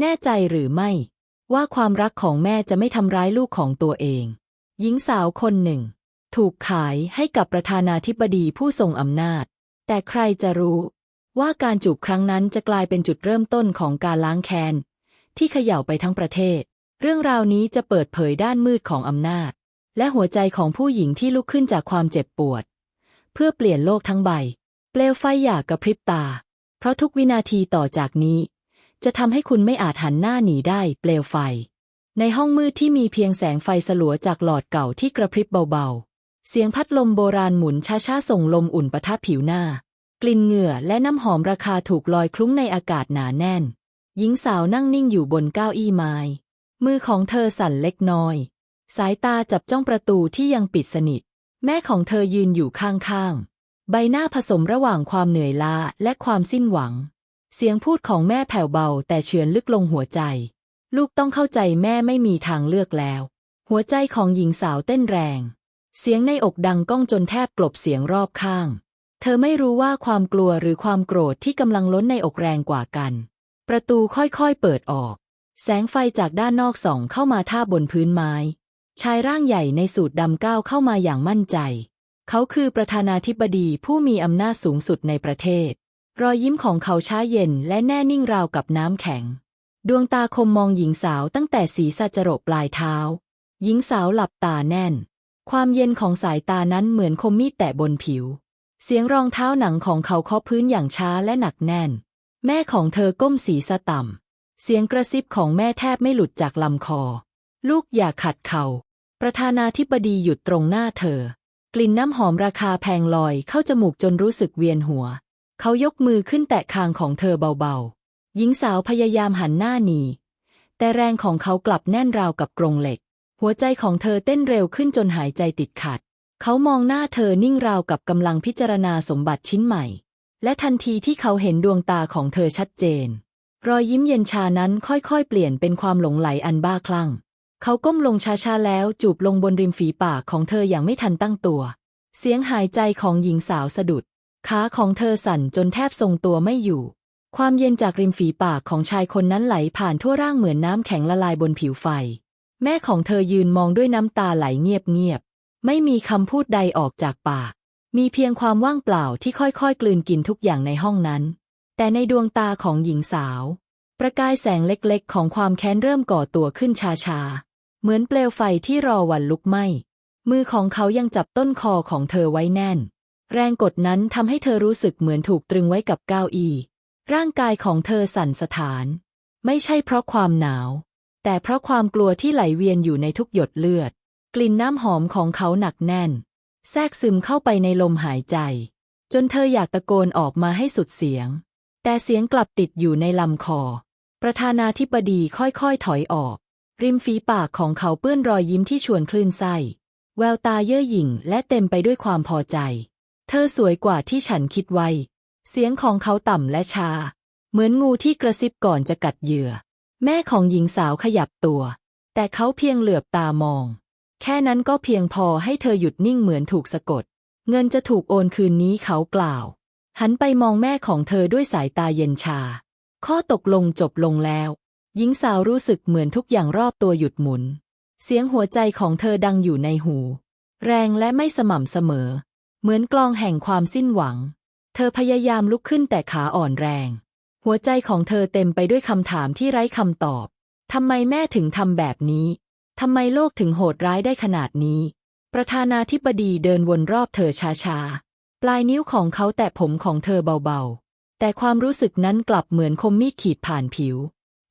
แน่ใจหรือไม่ ว่าความรักของแม่จะไม่ทำร้ายลูกของตัวเอง หญิงสาวคนหนึ่ง ถูกขายให้กับประธานาธิบดีผู้ทรงอำนาจ แต่ใครจะรู้ ว่าการจูบครั้งนั้นจะกลายเป็นจุดเริ่มต้นของการล้างแค้นที่เขย่าไปทั้งประเทศ เรื่องราวนี้จะเปิดเผยด้านมืดของอำนาจ และหัวใจของผู้หญิงที่ลุกขึ้นจากความเจ็บปวด เพื่อเปลี่ยนโลกทั้งใบ เปลวไฟอยากกระพริบตา เพราะทุกวินาทีต่อจากนี้ จะทำให้คุณไม่อาจหันหน้าหนีได้เปลวไฟ ในห้องมืดที่มีเพียงแสงไฟสลัวจากหลอดเก่าที่กระพริบเบาๆ เสียงพัดลมโบราณหมุนช้าๆส่งลมอุ่นปะทะผิวหน้า กลิ่นเหงื่อและน้ำหอมราคาถูกลอยคลุ้งในอากาศหนาแน่น หญิงสาวนั่งนิ่งอยู่บนเก้าอี้ไม้มือของเธอสั่นเล็กน้อย สายตาจับจ้องประตูที่ยังปิดสนิท แม่ของเธอยืนอยู่ข้างๆ ใบหน้าผสมระหว่างความเหนื่อยล้าและความสิ้นหวัง เสียงพูดของแม่แผ่วเบาแต่เฉือนลึกลงหัวใจ ลูกต้องเข้าใจแม่ไม่มีทางเลือกแล้ว หัวใจของหญิงสาวเต้นแรง เสียงในอกดังก้องจนแทบกลบเสียงรอบข้าง เธอไม่รู้ว่าความกลัวหรือความโกรธที่กำลังล้นในอกแรงกว่ากัน ประตูค่อยๆเปิดออก แสงไฟจากด้านนอกส่องเข้ามาท่าบนพื้นไม้ ชายร่างใหญ่ในสูทดำก้าวเข้ามาอย่างมั่นใจ เขาคือประธานาธิบดีผู้มีอำนาจสูงสุดในประเทศ รอยยิ้มของเขาช้าเย็นและแน่นิ่งราวกับน้ำแข็ง ดวงตาคมมองหญิงสาวตั้งแต่ศีรษะจรดปลายเท้า หญิงสาวหลับตาแน่น ความเย็นของสายตานั้นเหมือนคมมีดแตะบนผิว เสียงรองเท้าหนังของเขาเคาะพื้นอย่างช้าและหนักแน่น แม่ของเธอก้มศีรษะต่ำ เสียงกระซิบของแม่แทบไม่หลุดจากลำคอ ลูกอย่าขัดเขา ประธานาธิบดีหยุดตรงหน้าเธอ กลิ่นน้ำหอมราคาแพงลอยเข้าจมูกจนรู้สึกเวียนหัว เขายกมือขึ้นแตะคางของเธอเบาๆ หญิงสาวพยายามหันหน้าหนี แต่แรงของเขากลับแน่นราวกับกรงเหล็ก หัวใจของเธอเต้นเร็วขึ้นจนหายใจติดขัด เขามองหน้าเธอนิ่งราวกับกำลังพิจารณาสมบัติชิ้นใหม่ และทันทีที่เขาเห็นดวงตาของเธอชัดเจน รอยยิ้มเย็นชานั้นค่อยๆ เปลี่ยนเป็นความหลงไหลอันบ้าคลั่ง เขาก้มลงช้าๆแล้วจูบลงบนริมฝีปากของเธออย่างไม่ทันตั้งตัว เสียงหายใจของหญิงสาวสะดุด ขาของเธอสั่นจนแทบทรงตัวไม่อยู่ ความเย็นจากริมฝีปากของชายคนนั้นไหลผ่านทั่วร่างเหมือนน้ำแข็งละลายบนผิวไฟ แม่ของเธอยืนมองด้วยน้ำตาไหลเงียบๆ ไม่มีคำพูดใดออกจากปาก มีเพียงความว่างเปล่าที่ค่อยๆ กลืนกินทุกอย่างในห้องนั้น แต่ในดวงตาของหญิงสาว ประกายแสงเล็กๆ ของความแค้นเริ่มก่อตัวขึ้นช้าๆ เหมือนเปลวไฟที่รอวันลุกไหม้ มือของเขายังจับต้นคอของเธอไว้แน่น แรงกดนั้นทำให้เธอรู้สึกเหมือนถูกตรึงไว้กับเก้าอี้ร่างกายของเธอสั่นสะท้าน ไม่ใช่เพราะความหนาว แต่เพราะความกลัวที่ไหลเวียนอยู่ในทุกหยดเลือด กลิ่นน้ำหอมของเขาหนักแน่น แทรกซึมเข้าไปในลมหายใจ จนเธออยากตะโกนออกมาให้สุดเสียง แต่เสียงกลับติดอยู่ในลำคอ ประธานาธิบดีค่อยๆถอยออก ริมฝีปากของเขาเปื้อนรอยยิ้มที่ชวนคลื่นไส้ แววตาเย่อหยิ่งและเต็มไปด้วยความพอใจ เธอสวยกว่าที่ฉันคิดไว้ เสียงของเขาต่ำและชา เหมือนงูที่กระซิบก่อนจะกัดเหยื่อ แม่ของหญิงสาวขยับตัว แต่เขาเพียงเหลือบตามอง แค่นั้นก็เพียงพอให้เธอหยุดนิ่งเหมือนถูกสะกด เงินจะถูกโอนคืนนี้เขากล่าว หันไปมองแม่ของเธอด้วยสายตาเย็นชา ข้อตกลงจบลงแล้ว หญิงสาวรู้สึกเหมือนทุกอย่างรอบตัวหยุดหมุน เสียงหัวใจของเธอดังอยู่ในหู แรงและไม่สม่ำเสมอ เหมือนกลองแห่งความสิ้นหวัง เธอพยายามลุกขึ้นแต่ขาอ่อนแรง หัวใจของเธอเต็มไปด้วยคำถามที่ไร้คำตอบทำไมแม่ถึงทำแบบนี้ทำไมโลกถึงโหดร้ายได้ขนาดนี้ ประธานาธิบดีเดินวนรอบเธอช้าๆ ปลายนิ้วของเขาแตะผมของเธอเบาๆ แต่ความรู้สึกนั้นกลับเหมือนคมมีดขีดผ่านผิว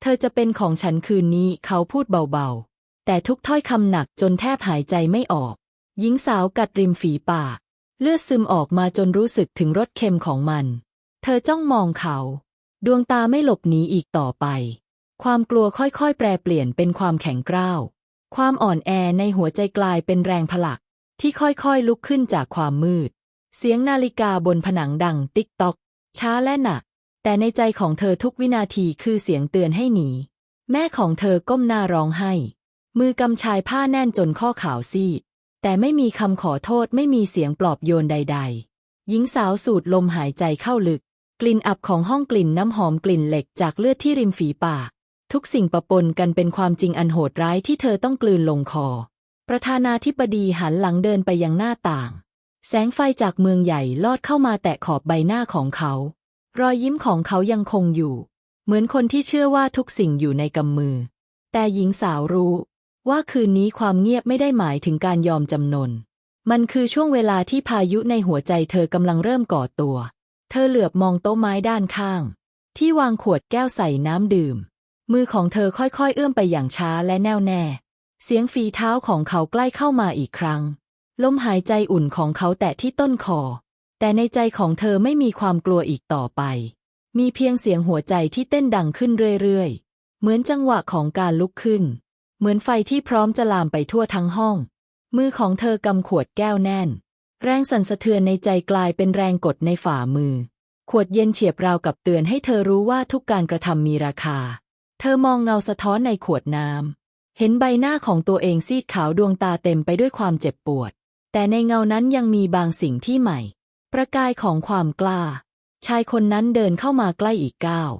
เธอจะเป็นของฉันคืนนี้เขาพูดเบาๆ แต่ทุกถ้อยคำหนักจนแทบหายใจไม่ออก หญิงสาวกัดริมฝีปาก เลือดซึมออกมาจนรู้สึกถึงรสเค็มของมัน เธอจ้องมองเขา ดวงตาไม่หลบหนีอีกต่อไป ความกลัวค่อยๆ แปรเปลี่ยนเป็นความแข็งกร้าว ความอ่อนแอในหัวใจกลายเป็นแรงผลัก ที่ค่อยๆลุกขึ้นจากความมืด เสียงนาฬิกาบนผนังดังติ๊กต๊อก ช้าและหนัก แต่ในใจของเธอทุกวินาทีคือเสียงเตือนให้หนี แม่ของเธอก้มหน้าร้องไห้ มือกำชายผ้าแน่นจนข้อขาวซีด แต่ไม่มีคำขอโทษไม่มีเสียงปลอบโยนใด ๆ หญิงสาวสูดลมหายใจเข้าลึก กลิ่นอับของห้องกลิ่นน้ำหอมกลิ่นเหล็กจากเลือดที่ริมฝีปาก ทุกสิ่งปะปนกันเป็นความจริงอันโหดร้ายที่เธอต้องกลืนลงคอ ประธานาธิบดีหันหลังเดินไปยังหน้าต่าง แสงไฟจากเมืองใหญ่ลอดเข้ามาแตะขอบใบหน้าของเขา รอยยิ้มของเขายังคงอยู่ เหมือนคนที่เชื่อว่าทุกสิ่งอยู่ในกำมือ แต่หญิงสาวรู้ ว่าคืนนี้ความเงียบไม่ได้หมายถึงการยอมจำนน มันคือช่วงเวลาที่พายุในหัวใจเธอกำลังเริ่มก่อตัว เธอเหลือบมองโต๊ะไม้ด้านข้าง ที่วางขวดแก้วใส่น้ำดื่ม มือของเธอค่อยๆ เอื้อมไปอย่างช้าและแน่วแน่ เสียงฝีเท้าของเขาใกล้เข้ามาอีกครั้ง ลมหายใจอุ่นของเขาแตะที่ต้นคอ แต่ในใจของเธอไม่มีความกลัวอีกต่อไป มีเพียงเสียงหัวใจที่เต้นดังขึ้นเรื่อยๆ เหมือนจังหวะของการลุกขึ้น เหมือนไฟที่พร้อมจะลามไปทั่วทั้งห้อง มือของเธอกำขวดแก้วแน่น แรงสั่นสะเทือนในใจกลายเป็นแรงกดในฝ่ามือ ขวดเย็นเฉียบราวกับเตือนให้เธอรู้ว่าทุกการกระทำมีราคา เธอมองเงาสะท้อนในขวดน้ำเห็นใบหน้าของตัวเองซีดขาวดวงตาเต็มไปด้วยความเจ็บปวด แต่ในเงานั้นยังมีบางสิ่งที่ใหม่ ประกายของความกล้า ชายคนนั้นเดินเข้ามาใกล้อีกก้าว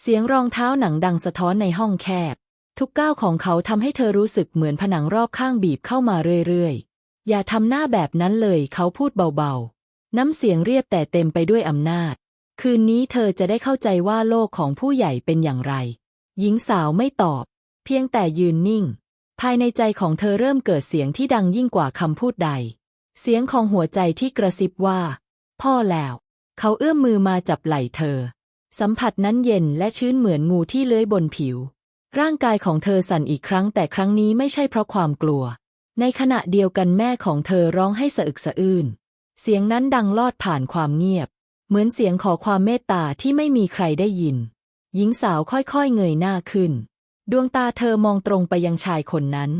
เสียงรองเท้าหนังดังสะท้อนในห้องแคบ ทุกก้าวของเขาทำให้เธอรู้สึกเหมือนผนังรอบข้างบีบเข้ามาเรื่อยๆ อย่าทำหน้าแบบนั้นเลยเขาพูดเบาๆ น้ำเสียงเรียบแต่เต็มไปด้วยอำนาจ คืนนี้เธอจะได้เข้าใจว่าโลกของผู้ใหญ่เป็นอย่างไร หญิงสาวไม่ตอบ เพียงแต่ยืนนิ่ง ภายในใจของเธอเริ่มเกิดเสียงที่ดังยิ่งกว่าคำพูดใด เสียงของหัวใจที่กระซิบว่า พ่อแล้ว เขาเอื้อมมือมาจับไหล่เธอ สัมผัสนั้นเย็นและชื้นเหมือนงูที่เลื้อยบนผิว ร่างกายของเธอสั่นอีกครั้งแต่ครั้งนี้ไม่ใช่เพราะความกลัว ในขณะเดียวกันแม่ของเธอร้องให้สะอึกสะอื้น เสียงนั้นดังลอดผ่านความเงียบ เหมือนเสียงขอความเมตตาที่ไม่มีใครได้ยิน หญิงสาวค่อยๆเงยหน้าขึ้น ดวงตาเธอมองตรงไปยังชายคนนั้น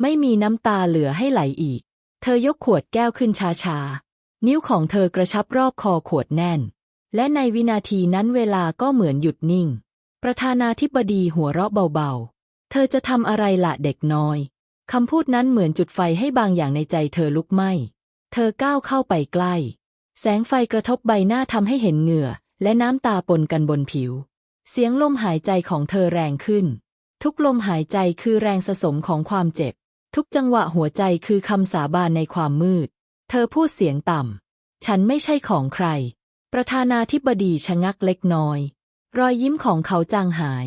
ไม่มีน้ำตาเหลือให้ไหลอีก เธอยกขวดแก้วขึ้นช้าๆ นิ้วของเธอกระชับรอบคอขวดแน่น และในวินาทีนั้นเวลาก็เหมือนหยุดนิ่ง ประธานาธิบดีหัวเราะเบาๆ เธอจะทำอะไรละเด็กน้อย คำพูดนั้นเหมือนจุดไฟให้บางอย่างในใจเธอลุกไหม้ เธอก้าวเข้าไปใกล้ แสงไฟกระทบใบหน้าทำให้เห็นเหงื่อ และน้ำตาปนกันบนผิว เสียงลมหายใจของเธอแรงขึ้น ทุกลมหายใจคือแรงสะสมของความเจ็บ ทุกจังหวะหัวใจคือคำสาบานในความมืด เธอพูดเสียงต่ำ ฉันไม่ใช่ของใคร ประธานาธิบดีชะงักเล็กน้อย รอยยิ้มของเขาจางหาย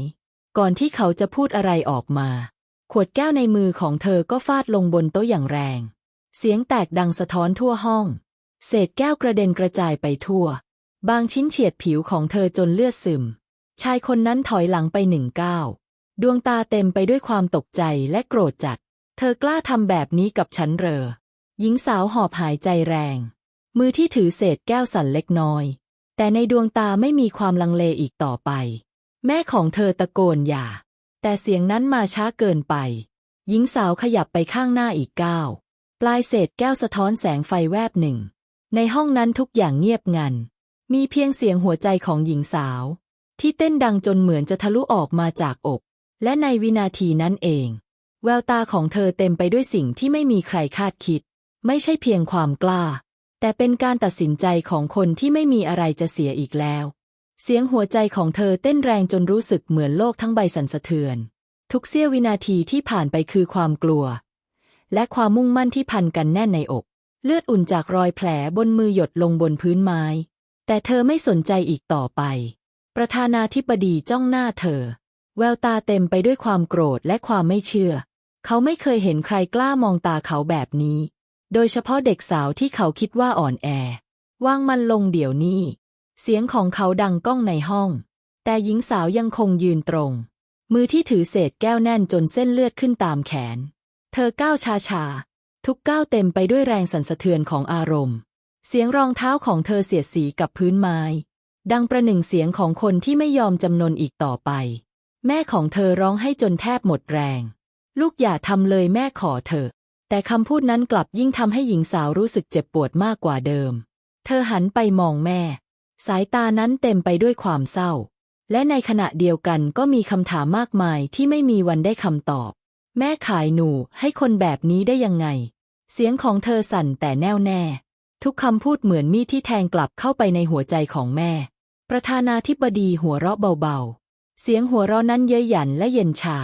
ก่อนที่เขาจะพูดอะไรออกมา ขวดแก้วในมือของเธอก็ฟาดลงบนโต๊ะอย่างแรง เสียงแตกดังสะท้อนทั่วห้อง เศษแก้วกระเด็นกระจายไปทั่ว บางชิ้นเฉียดผิวของเธอจนเลือดซึม ชายคนนั้นถอยหลังไปหนึ่งก้าวดวงตาเต็มไปด้วยความตกใจและโกรธจัด เธอกล้าทำแบบนี้กับฉันเหรอหญิงสาวหอบหายใจแรง มือที่ถือเศษแก้วสั่นเล็กน้อย แต่ในดวงตาไม่มีความลังเลอีกต่อไป แม่ของเธอตะโกนอย่า แต่เสียงนั้นมาช้าเกินไป หญิงสาวขยับไปข้างหน้าอีกก้าว ปลายเศษแก้วสะท้อนแสงไฟแวบหนึ่ง ในห้องนั้นทุกอย่างเงียบงัน มีเพียงเสียงหัวใจของหญิงสาว ที่เต้นดังจนเหมือนจะทะลุออกมาจากอก และในวินาทีนั้นเอง แววตาของเธอเต็มไปด้วยสิ่งที่ไม่มีใครคาดคิด ไม่ใช่เพียงความกล้า แต่เป็นการตัดสินใจของคนที่ไม่มีอะไรจะเสียอีกแล้ว เสียงหัวใจของเธอเต้นแรงจนรู้สึกเหมือนโลกทั้งใบสั่นสะเทือน ทุกเสี้ยววินาทีที่ผ่านไปคือความกลัว และความมุ่งมั่นที่พันกันแน่นในอก เลือดอุ่นจากรอยแผลบนมือหยดลงบนพื้นไม้ แต่เธอไม่สนใจอีกต่อไป ประธานาธิบดีจ้องหน้าเธอ แววตาเต็มไปด้วยความโกรธและความไม่เชื่อ เขาไม่เคยเห็นใครกล้ามองตาเขาแบบนี้ โดยเฉพาะเด็กสาวที่เขาคิดว่าอ่อนแอ วางมันลงเดี๋ยวนี้ เสียงของเขาดังก้องในห้อง แต่หญิงสาวยังคงยืนตรง มือที่ถือเศษแก้วแน่นจนเส้นเลือดขึ้นตามแขน เธอก้าวช้าชาๆ ทุกก้าวเต็มไปด้วยแรงสั่นสะเทือนของอารมณ์ เสียงรองเท้าของเธอเสียดสีกับพื้นไม้ ดังประหนึ่งเสียงของคนที่ไม่ยอมจำนนอีกต่อไป แม่ของเธอร้องให้จนแทบหมดแรง ลูกอย่าทำเลยแม่ขอเถอะ แต่คำพูดนั้นกลับยิ่งทำให้หญิงสาวรู้สึกเจ็บปวดมากกว่าเดิม เธอหันไปมองแม่ สายตานั้นเต็มไปด้วยความเศร้า และในขณะเดียวกันก็มีคำถามมากมายที่ไม่มีวันได้คำตอบ แม่ขายหนูให้คนแบบนี้ได้ยังไง เสียงของเธอสั่นแต่แน่วแน่ ทุกคำพูดเหมือนมีดที่แทงกลับเข้าไปในหัวใจของแม่ ประธานาธิบดีหัวเราะเบาๆ เสียงหัวเราะนั้นเย้ยหยันและเย็นชา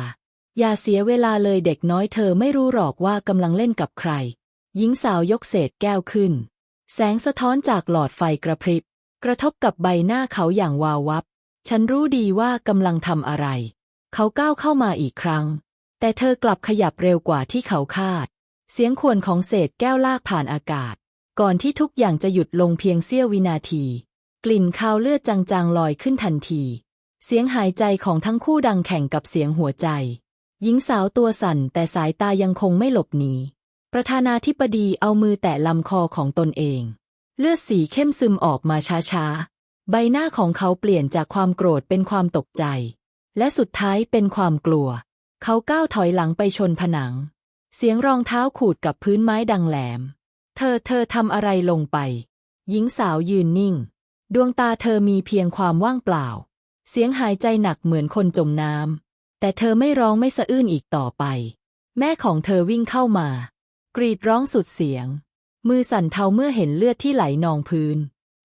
อย่าเสียเวลาเลยเด็กน้อยเธอไม่รู้หรอกว่ากำลังเล่นกับใคร หญิงสาวยกเศษแก้วขึ้น แสงสะท้อนจากหลอดไฟกระพริบ กระทบกับใบหน้าเขาอย่างวาววับ ฉันรู้ดีว่ากำลังทำอะไร เขาก้าวเข้ามาอีกครั้ง แต่เธอกลับขยับเร็วกว่าที่เขาคาด เสียงข่วนของเศษแก้วลากผ่านอากาศ ก่อนที่ทุกอย่างจะหยุดลงเพียงเสี้ยววินาที กลิ่นคาวเลือดจางๆลอยขึ้นทันที เสียงหายใจของทั้งคู่ดังแข่งกับเสียงหัวใจ หญิงสาวตัวสั่นแต่สายตายังคงไม่หลบหนี ประธานาธิบดีเอามือแตะลำคอของตนเอง เลือดสีเข้มซึมออกมาช้าๆ ใบหน้าของเขาเปลี่ยนจากความโกรธเป็นความตกใจ และสุดท้ายเป็นความกลัว เขาก้าวถอยหลังไปชนผนัง เสียงรองเท้าขูดกับพื้นไม้ดังแหลม เธอเธอทำอะไรลงไป หญิงสาวยืนนิ่ง ดวงตาเธอมีเพียงความว่างเปล่า เสียงหายใจหนักเหมือนคนจมน้ำ แต่เธอไม่ร้องไม่สะอื้นอีกต่อไป แม่ของเธอวิ่งเข้ามา กรีดร้องสุดเสียง มือสั่นเทาเมื่อเห็นเลือดที่ไหลนองพื้น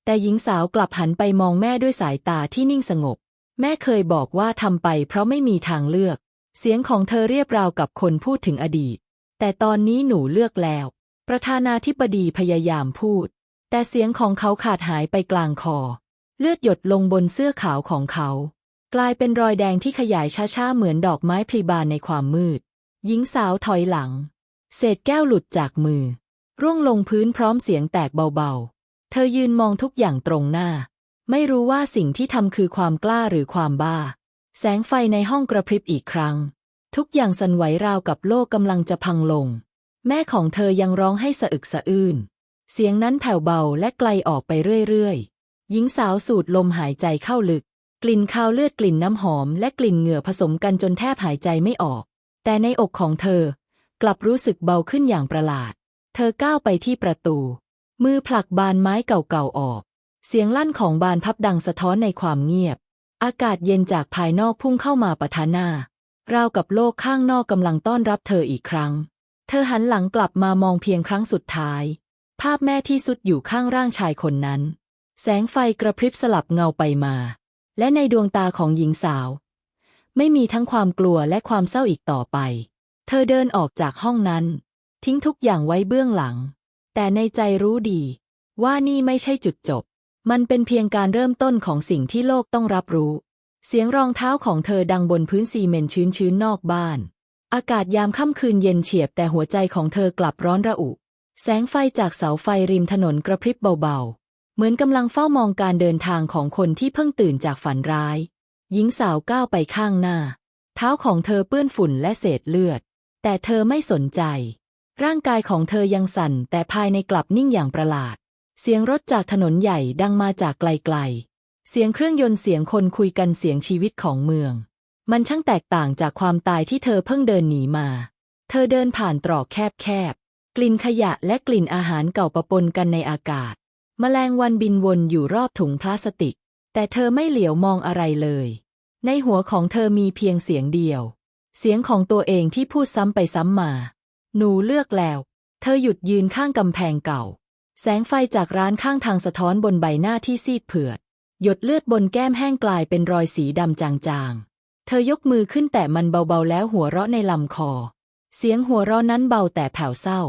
แต่หญิงสาวกลับหันไปมองแม่ด้วยสายตาที่นิ่งสงบ แม่เคยบอกว่าทำไปเพราะไม่มีทางเลือก เสียงของเธอเรียบราวกับคนพูดถึงอดีต แต่ตอนนี้หนูเลือกแล้ว ประธานาธิบดีพยายามพูด แต่เสียงของเขาขาดหายไปกลางคอ เลือดหยดลงบนเสื้อขาวของเขา กลายเป็นรอยแดงที่ขยายช้าๆเหมือนดอกไม้พลีบานในความมืด หญิงสาวถอยหลัง เศษแก้วหลุดจากมือ ร่วงลงพื้นพร้อมเสียงแตกเบาๆ เธอยืนมองทุกอย่างตรงหน้า ไม่รู้ว่าสิ่งที่ทำคือความกล้าหรือความบ้า แสงไฟในห้องกระพริบอีกครั้ง ทุกอย่างสั่นไหวราวกับโลกกำลังจะพังลง แม่ของเธอยังร้องให้สะอึกสะอื้น เสียงนั้นแผ่วเบาและไกลออกไปเรื่อยๆ หญิงสาวสูดลมหายใจเข้าลึก กลิ่นคาวเลือดกลิ่นน้ำหอมและกลิ่นเหงื่อผสมกันจนแทบหายใจไม่ออก แต่ในอกของเธอกลับรู้สึกเบาขึ้นอย่างประหลาด เธอก้าวไปที่ประตู มือผลักบานไม้เก่าๆออก เสียงลั่นของบานพับดังสะท้อนในความเงียบ อากาศเย็นจากภายนอกพุ่งเข้ามาปะทะหน้าราวกับโลกข้างนอกกำลังต้อนรับเธออีกครั้ง เธอหันหลังกลับมามองเพียงครั้งสุดท้าย ภาพแม่ที่สุดอยู่ข้างร่างชายคนนั้น แสงไฟกระพริบสลับเงาไปมา และในดวงตาของหญิงสาว ไม่มีทั้งความกลัวและความเศร้าอีกต่อไป เธอเดินออกจากห้องนั้น ทิ้งทุกอย่างไว้เบื้องหลัง แต่ในใจรู้ดี ว่านี่ไม่ใช่จุดจบ มันเป็นเพียงการเริ่มต้นของสิ่งที่โลกต้องรับรู้ เสียงรองเท้าของเธอดังบนพื้นซีเมนต์ชื้นๆนอกบ้าน อากาศยามค่ำคืนเย็นเฉียบแต่หัวใจของเธอกลับร้อนระอุ แสงไฟจากเสาไฟริมถนนกระพริบเบาๆ เหมือนกำลังเฝ้ามองการเดินทางของคนที่เพิ่งตื่นจากฝันร้าย หญิงสาวก้าวไปข้างหน้า เท้าของเธอเปื้อนฝุ่นและเศษเลือด แต่เธอไม่สนใจ ร่างกายของเธอยังสั่น แต่ภายในกลับนิ่งอย่างประหลาด เสียงรถจากถนนใหญ่ดังมาจากไกลๆ เสียงเครื่องยนต์เสียงคนคุยกันเสียงชีวิตของเมือง มันช่างแตกต่างจากความตายที่เธอเพิ่งเดินหนีมา เธอเดินผ่านตรอกแคบๆกลิ่นขยะและกลิ่นอาหารเก่าปะปนกันในอากาศ แมลงวันบินวนอยู่รอบถุงพลาสติก แต่เธอไม่เหลียวมองอะไรเลย ในหัวของเธอมีเพียงเสียงเดียว เสียงของตัวเองที่พูดซ้ำไปซ้ำมา หนูเลือกแล้ว เธอหยุดยืนข้างกำแพงเก่า แสงไฟจากร้านข้างทางสะท้อนบนใบหน้าที่ซีดเผือด หยดเลือดบนแก้มแห้งกลายเป็นรอยสีดำจางๆ เธอยกมือขึ้นแต่มันเบาๆแล้วหัวเราะในลำคอ เสียงหัวเราะนั้นเบาแต่แผ่วเศร้า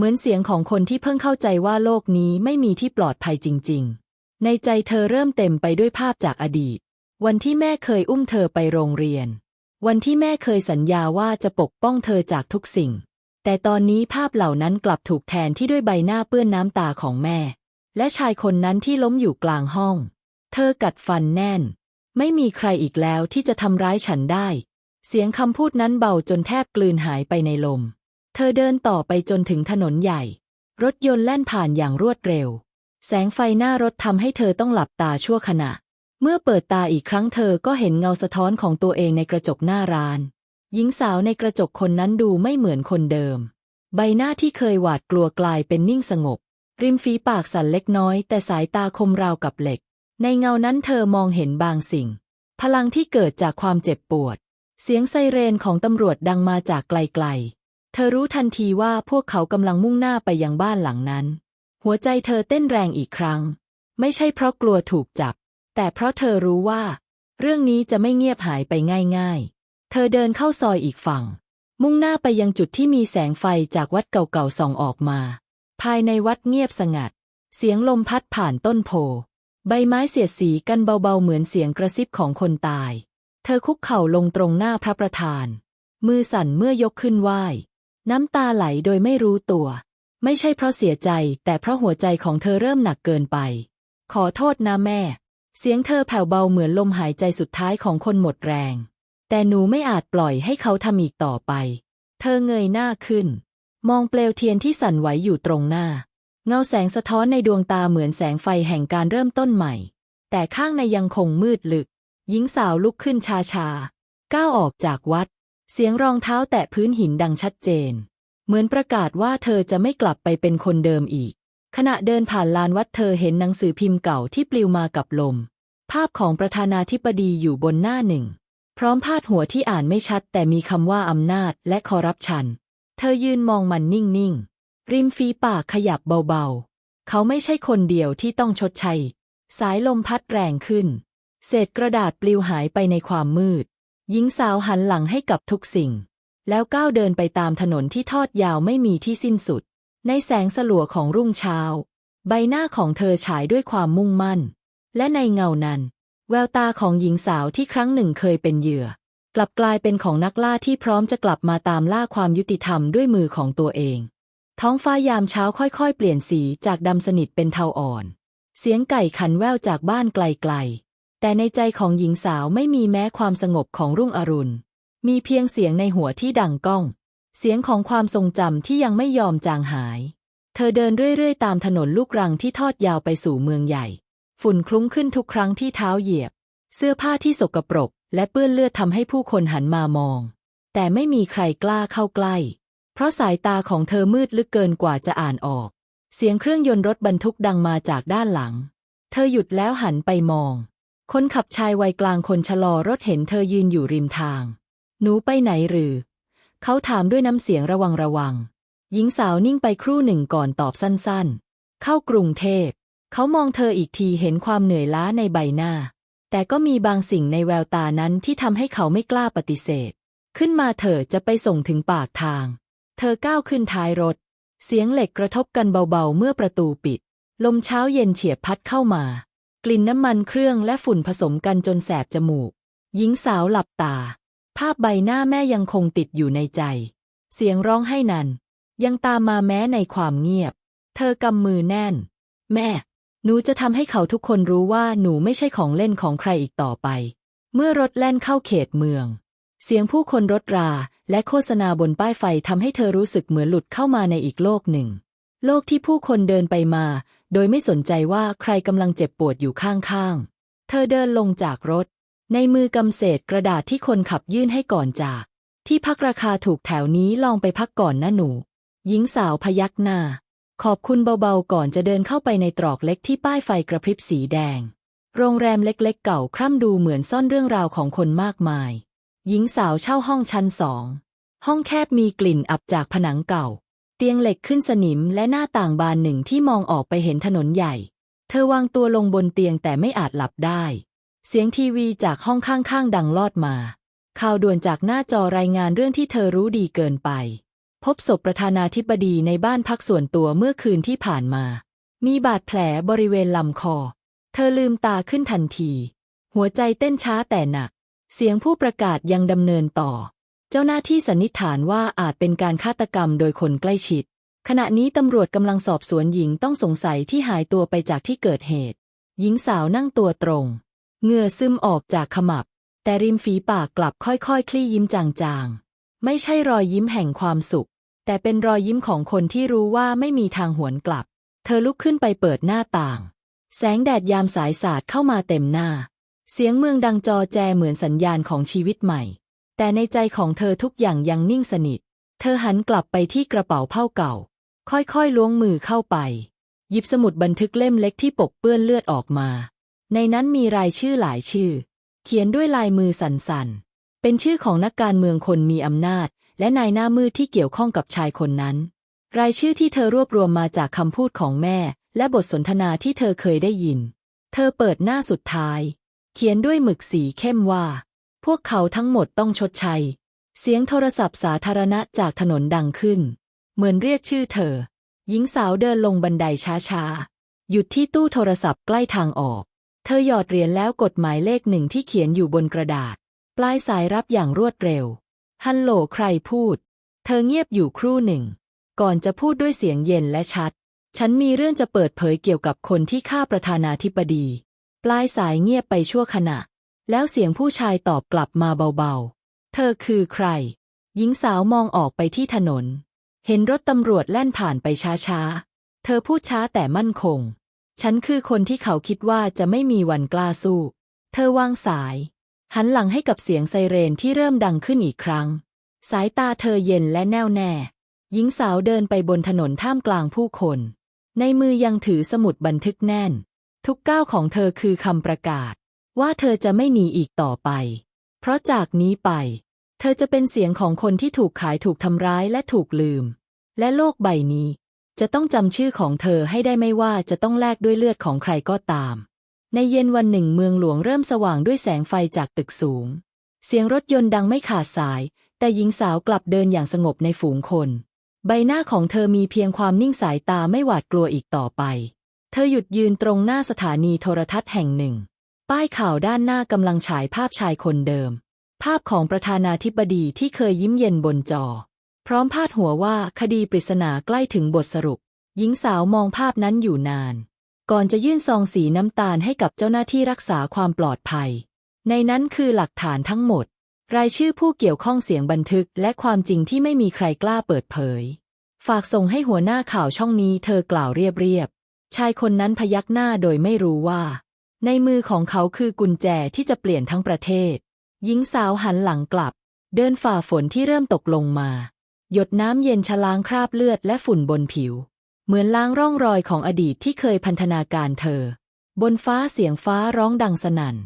เหมือนเสียงของคนที่เพิ่งเข้าใจว่าโลกนี้ไม่มีที่ปลอดภัยจริง ๆ ในใจเธอเริ่มเต็มไปด้วยภาพจากอดีต วันที่แม่เคยอุ้มเธอไปโรงเรียน วันที่แม่เคยสัญญาว่าจะปกป้องเธอจากทุกสิ่ง แต่ตอนนี้ภาพเหล่านั้นกลับถูกแทนที่ด้วยใบหน้าเปื้อนน้ำตาของแม่ และชายคนนั้นที่ล้มอยู่กลางห้อง เธอกัดฟันแน่น ไม่มีใครอีกแล้วที่จะทำร้ายฉันได้ เสียงคำพูดนั้นเบาจนแทบกลืนหายไปในลม เธอเดินต่อไปจนถึงถนนใหญ่ รถยนต์แล่นผ่านอย่างรวดเร็ว แสงไฟหน้ารถทำให้เธอต้องหลับตาชั่วขณะ เมื่อเปิดตาอีกครั้งเธอก็เห็นเงาสะท้อนของตัวเองในกระจกหน้าร้าน หญิงสาวในกระจกคนนั้นดูไม่เหมือนคนเดิม ใบหน้าที่เคยหวาดกลัวกลายเป็นนิ่งสงบ ริมฝีปากสั่นเล็กน้อย แต่สายตาคมราวกับเหล็ก ในเงานั้นเธอมองเห็นบางสิ่ง พลังที่เกิดจากความเจ็บปวด เสียงไซเรนของตำรวจดังมาจากไกลๆ เธอรู้ทันทีว่าพวกเขากำลังมุ่งหน้าไปยังบ้านหลังนั้น หัวใจเธอเต้นแรงอีกครั้ง ไม่ใช่เพราะกลัวถูกจับ แต่เพราะเธอรู้ว่า เรื่องนี้จะไม่เงียบหายไปง่าย ๆ เธอเดินเข้าซอยอีกฝั่ง มุ่งหน้าไปยังจุดที่มีแสงไฟจากวัดเก่าๆส่องออกมา ภายในวัดเงียบสงัด เสียงลมพัดผ่านต้นโพ ใบไม้เสียดสีกันเบาๆเหมือนเสียงกระซิบของคนตาย เธอคุกเข่าลงตรงหน้าพระประธาน มือสั่นเมื่อยกขึ้นไหว้ น้ำตาไหลโดยไม่รู้ตัว ไม่ใช่เพราะเสียใจ แต่เพราะหัวใจของเธอเริ่มหนักเกินไป ขอโทษนะแม่ เสียงเธอแผ่วเบาเหมือนลมหายใจสุดท้ายของคนหมดแรง แต่หนูไม่อาจปล่อยให้เขาทำอีกต่อไป เธอเงยหน้าขึ้น มองเปลวเทียนที่สั่นไหวอยู่ตรงหน้า เงาแสงสะท้อนในดวงตาเหมือนแสงไฟแห่งการเริ่มต้นใหม่ แต่ข้างในยังคงมืดลึก หญิงสาวลุกขึ้นชาชาๆก้าวออกจากวัด เสียงรองเท้าแตะพื้นหินดังชัดเจน เหมือนประกาศว่าเธอจะไม่กลับไปเป็นคนเดิมอีก ขณะเดินผ่านลานวัดเธอเห็นหนังสือพิมพ์เก่าที่ปลิวมากับลม ภาพของประธานาธิบดีอยู่บนหน้าหนึ่ง พร้อมพาดหัวที่อ่านไม่ชัด แต่มีคำว่าอำนาจและคอรัปชัน เธอยืนมองมันนิ่งๆ ริมฝีปากขยับเบาๆ เขาไม่ใช่คนเดียวที่ต้องชดใช้ สายลมพัดแรงขึ้น เศษกระดาษปลิวหายไปในความมืด หญิงสาวหันหลังให้กับทุกสิ่ง แล้วก้าวเดินไปตามถนนที่ทอดยาวไม่มีที่สิ้นสุด ในแสงสลัวของรุ่งเช้า ใบหน้าของเธอฉายด้วยความมุ่งมั่น และในเงานั้น แววตาของหญิงสาวที่ครั้งหนึ่งเคยเป็นเหยื่อ กลับกลายเป็นของนักล่าที่พร้อมจะกลับมาตามล่าความยุติธรรมด้วยมือของตัวเอง ท้องฟ้ายามเช้าค่อยๆ เปลี่ยนสีจากดำสนิทเป็นเทาอ่อน เสียงไก่ขันแววจากบ้านไกลๆ แต่ในใจของหญิงสาวไม่มีแม้ความสงบของรุ่งอรุณ มีเพียงเสียงในหัวที่ดังก้อง เสียงของความทรงจำที่ยังไม่ยอมจางหาย เธอเดินเรื่อยๆ ตามถนนลูกรังที่ทอดยาวไปสู่เมืองใหญ่ ฝุ่นคลุ้งขึ้นทุกครั้งที่เท้าเหยียบ เสื้อผ้าที่สกปรก และเปื้อนเลือดทำให้ผู้คนหันมามอง แต่ไม่มีใครกล้าเข้าใกล้ เพราะสายตาของเธอมืดลึกเกินกว่าจะอ่านออก เสียงเครื่องยนต์รถบรรทุกดังมาจากด้านหลัง เธอหยุดแล้วหันไปมอง คนขับชายวัยกลางคนชะลอรถเห็นเธอยืนอยู่ริมทาง หนูไปไหนหรือ เขาถามด้วยน้ำเสียงระวังระวัง หญิงสาวนิ่งไปครู่หนึ่งก่อนตอบสั้นๆ เข้ากรุงเทพ เขามองเธออีกทีเห็นความเหนื่อยล้าในใบหน้า แต่ก็มีบางสิ่งในแววตานั้นที่ทำให้เขาไม่กล้าปฏิเสธ ขึ้นมาเถอะจะไปส่งถึงปากทาง เธอก้าวขึ้นท้ายรถ เสียงเหล็กกระทบกันเบาๆ เมื่อประตูปิด ลมเช้าเย็นเฉียบพัดเข้ามา กลิ่นน้ำมันเครื่องและฝุ่นผสมกันจนแสบจมูก หญิงสาวหลับตา ภาพใบหน้าแม่ยังคงติดอยู่ในใจ เสียงร้องให้นันยังตามมาแม้ในความเงียบ เธอกำมือแน่น แม่ หนูจะทำให้เขาทุกคนรู้ว่าหนูไม่ใช่ของเล่นของใครอีกต่อไป เมื่อรถแล่นเข้าเขตเมือง เสียงผู้คนรถราและโฆษณาบนป้ายไฟทำให้เธอรู้สึกเหมือนหลุดเข้ามาในอีกโลกหนึ่ง โลกที่ผู้คนเดินไปมา โดยไม่สนใจว่าใครกำลังเจ็บปวดอยู่ข้างๆ เธอเดินลงจากรถ ในมือกำเศษกระดาษที่คนขับยื่นให้ก่อนจาก ที่พักราคาถูกแถวนี้ลองไปพักก่อนนะหนู หญิงสาวพยักหน้า ขอบคุณเบาๆก่อนจะเดินเข้าไปในตรอกเล็กที่ป้ายไฟกระพริบสีแดง โรงแรมเล็กๆ เก่าคร่ำดูเหมือนซ่อนเรื่องราวของคนมากมาย หญิงสาวเช่าห้องชั้นสอง ห้องแคบมีกลิ่นอับจากผนังเก่า เตียงเหล็กขึ้นสนิมและหน้าต่างบานหนึ่งที่มองออกไปเห็นถนนใหญ่ เธอวางตัวลงบนเตียงแต่ไม่อาจหลับได้ เสียงทีวีจากห้องข้างๆดังลอดมา ข่าวด่วนจากหน้าจอรายงานเรื่องที่เธอรู้ดีเกินไป พบศพประธานาธิบดีในบ้านพักส่วนตัวเมื่อคืนที่ผ่านมา มีบาดแผลบริเวณลำคอ เธอลืมตาขึ้นทันที หัวใจเต้นช้าแต่หนัก เสียงผู้ประกาศยังดำเนินต่อ เจ้าหน้าที่สันนิษฐานว่าอาจเป็นการฆาตกรรมโดยคนใกล้ชิด ขณะนี้ตำรวจกำลังสอบสวนหญิงต้องสงสัยที่หายตัวไปจากที่เกิดเหตุ หญิงสาวนั่งตัวตรงเหงื่อซึมออกจากขมับ แต่ริมฝีปากกลับค่อยๆคลี่ยิ้มจางๆ ไม่ใช่รอยยิ้มแห่งความสุข แต่เป็นรอยยิ้มของคนที่รู้ว่าไม่มีทางหวนกลับ เธอลุกขึ้นไปเปิดหน้าต่าง แสงแดดยามสายสาดเข้ามาเต็มหน้า เสียงเมืองดังจอแจเหมือนสัญญาณของชีวิตใหม่ แต่ในใจของเธอทุกอย่างยังนิ่งสนิท เธอหันกลับไปที่กระเป๋าผ้าเก่า ค่อยๆล้วงมือเข้าไป หยิบสมุดบันทึกเล่มเล็กที่ปกเปื้อนเลือดออกมา ในนั้นมีรายชื่อหลายชื่อ เขียนด้วยลายมือสั่นๆ เป็นชื่อของนักการเมืองคนมีอำนาจ และนายหน้ามืดที่เกี่ยวข้องกับชายคนนั้น รายชื่อที่เธอรวบรวมมาจากคำพูดของแม่ และบทสนทนาที่เธอเคยได้ยิน เธอเปิดหน้าสุดท้าย เขียนด้วยหมึกสีเข้มว่า พวกเขาทั้งหมดต้องชดใช้ เสียงโทรศัพท์สาธารณะจากถนนดังขึ้น เหมือนเรียกชื่อเธอ หญิงสาวเดินลงบันไดช้าๆ หยุดที่ตู้โทรศัพท์ใกล้ทางออก เธอหยอดเหรียญแล้วกดหมายเลขหนึ่งที่เขียนอยู่บนกระดาษ ปลายสายรับอย่างรวดเร็ว ฮัลโหลใครพูด เธอเงียบอยู่ครู่หนึ่ง ก่อนจะพูดด้วยเสียงเย็นและชัด ฉันมีเรื่องจะเปิดเผยเกี่ยวกับคนที่ฆ่าประธานาธิบดี ปลายสายเงียบไปชั่วขณะ แล้วเสียงผู้ชายตอบกลับมาเบาๆ เธอคือใคร หญิงสาวมองออกไปที่ถนน เห็นรถตำรวจแล่นผ่านไปช้าๆ เธอพูดช้าแต่มั่นคง ฉันคือคนที่เขาคิดว่าจะไม่มีวันกล้าสู้ เธอวางสาย หันหลังให้กับเสียงไซเรนที่เริ่มดังขึ้นอีกครั้ง สายตาเธอเย็นและแน่วแน่ หญิงสาวเดินไปบนถนนท่ามกลางผู้คน ในมือยังถือสมุดบันทึกแน่น ทุกก้าวของเธอคือคำประกาศ ว่าเธอจะไม่หนีอีกต่อไป เพราะจากนี้ไป เธอจะเป็นเสียงของคนที่ถูกขายถูกทำร้ายและถูกลืม และโลกใบนี้ จะต้องจำชื่อของเธอให้ได้ไม่ว่าจะต้องแลกด้วยเลือดของใครก็ตาม ในเย็นวันหนึ่งเมืองหลวงเริ่มสว่างด้วยแสงไฟจากตึกสูง เสียงรถยนต์ดังไม่ขาดสาย แต่หญิงสาวกลับเดินอย่างสงบในฝูงคน ใบหน้าของเธอมีเพียงความนิ่งสายตาไม่หวาดกลัวอีกต่อไป เธอหยุดยืนตรงหน้าสถานีโทรทัศน์แห่งหนึ่ง ป้ายข่าวด้านหน้ากำลังฉายภาพชายคนเดิม ภาพของประธานาธิบดีที่เคยยิ้มเย็นบนจอ พร้อมพาดหัวว่าคดีปริศนาใกล้ถึงบทสรุป หญิงสาวมองภาพนั้นอยู่นาน ก่อนจะยื่นซองสีน้ำตาลให้กับเจ้าหน้าที่รักษาความปลอดภัย ในนั้นคือหลักฐานทั้งหมด รายชื่อผู้เกี่ยวข้องเสียงบันทึกและความจริงที่ไม่มีใครกล้าเปิดเผย ฝากส่งให้หัวหน้าข่าวช่องนี้เธอกล่าวเรียบๆชายคนนั้นพยักหน้าโดยไม่รู้ว่า ในมือของเขาคือกุญแจที่จะเปลี่ยนทั้งประเทศ หญิงสาวหันหลังกลับ เดินฝ่าฝนที่เริ่มตกลงมา หยดน้ำเย็นชะล้างคราบเลือดและฝุ่นบนผิว เหมือนล้างร่องรอยของอดีตที่เคยพันธนาการเธอ บนฟ้าเสียงฟ้าร้องดังสนั่น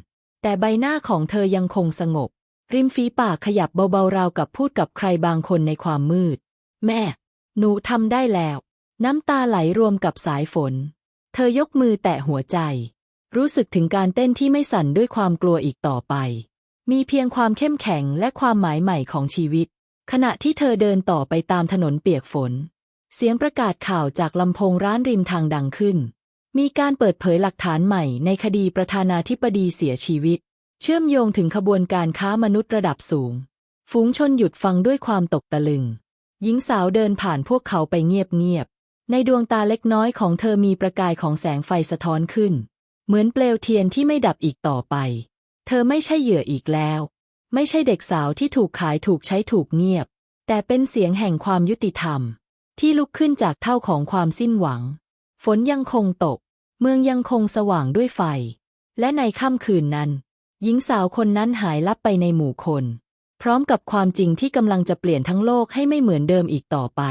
แต่ใบหน้าของเธอยังคงสงบ ริมฝีปากขยับเบาๆราวกับพูดกับใครบางคนในความมืด แม่ หนูทำได้แล้ว น้ำตาไหลรวมกับสายฝน เธอยกมือแตะหัวใจ รู้สึกถึงการเต้นที่ไม่สั่นด้วยความกลัวอีกต่อไป มีเพียงความเข้มแข็งและความหมายใหม่ของชีวิต ขณะที่เธอเดินต่อไปตามถนนเปียกฝน เสียงประกาศข่าวจากลำโพงร้านริมทางดังขึ้น มีการเปิดเผยหลักฐานใหม่ในคดีประธานาธิบดีเสียชีวิต เชื่อมโยงถึงขบวนการค้ามนุษย์ระดับสูง ฝูงชนหยุดฟังด้วยความตกตะลึง หญิงสาวเดินผ่านพวกเขาไปเงียบๆในดวงตาเล็กน้อยของเธอมีประกายของแสงไฟสะท้อนขึ้น เหมือนเปลวเทียนที่ไม่ดับอีกต่อไป เธอไม่ใช่เหยื่ออีกแล้ว ไม่ใช่เด็กสาวที่ถูกขายถูกใช้ถูกเงียบ แต่เป็นเสียงแห่งความยุติธรรม ที่ลุกขึ้นจากเท่าของความสิ้นหวัง ฝนยังคงตก เมืองยังคงสว่างด้วยไฟ และในค่ำคืนนั้น หญิงสาวคนนั้นหายลับไปในหมู่คน พร้อมกับความจริงที่กำลังจะเปลี่ยนทั้งโลกให้ไม่เหมือนเดิมอีกต่อไป